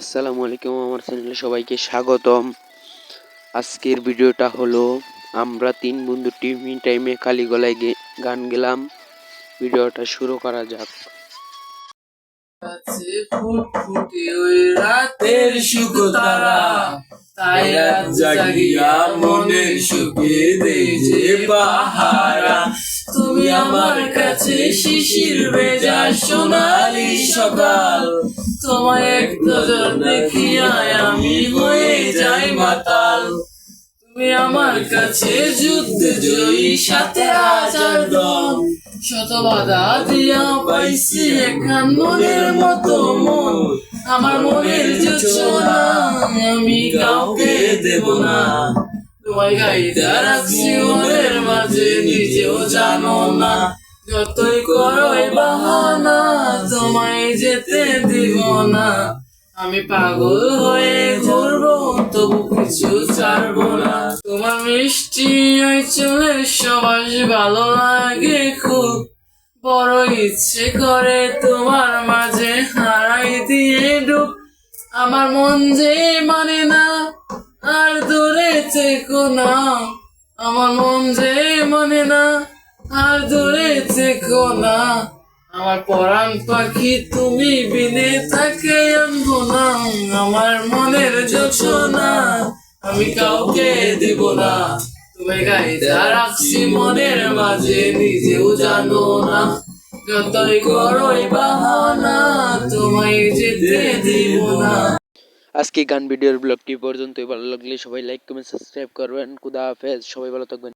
আসসালামু আলাইকুম আমার চ্যানেলে সবাইকে স্বাগতম। আজকের ভিডিওটা হলো, আমরা তিন বন্ধু টিভি টাইমে কালী গলায় গান গেলাম। ভিডিওটা শুরু করা যাক। তুমি আমার কাছে শিশির ভেজা সোনালি সকাল তোমায় এক দেখিয়ায় আমি হয়ে যাই মাতাল। তুমি আমার কাছে যুদ্ধ জয়ী সাথে হাজার দম শত বাধা দিয়া পাইছি এখান মনের মতো মন। আমার মনের যোচনা আমি কাউকে দেব না। তোমায় গাইতে রাখছি মনের মাঝে, নিজেও জানো না। যতই করোই বাহানা, তোমায় যেতে দিব আমি পাগল হয়ে ঘুরবো তবু কিছু ছাড়বো না। তোমার মিষ্টি ওই চলে সবাস ভালো লাগে খুব। বড় ইচ্ছে করে তোমার মাঝে হারাই দিয়ে ডুব। আমার মন যে মানে না, আর দূরে থেকো না। আমার মন যে মানে না, আর দূরে থেকো না। আমার পরাণ পাখি তুমি বিনে তাকে আনব না, আমার মনের যোচনা আমি কাউকে দিব না। তুমি গাইতে রাখছি মনের মাঝে, নিজেও জানো না। যতই করোই বাহানা, তোমায় যেতে দিব না। আজকে গান ভিডিওর ব্লগটি পর্যন্তই। ভালো লাগলে সবাই লাইক কমেন্ট সাবস্ক্রাইব করবেন। খুদা হাফেজ। সবাই ভালো থাকবেন।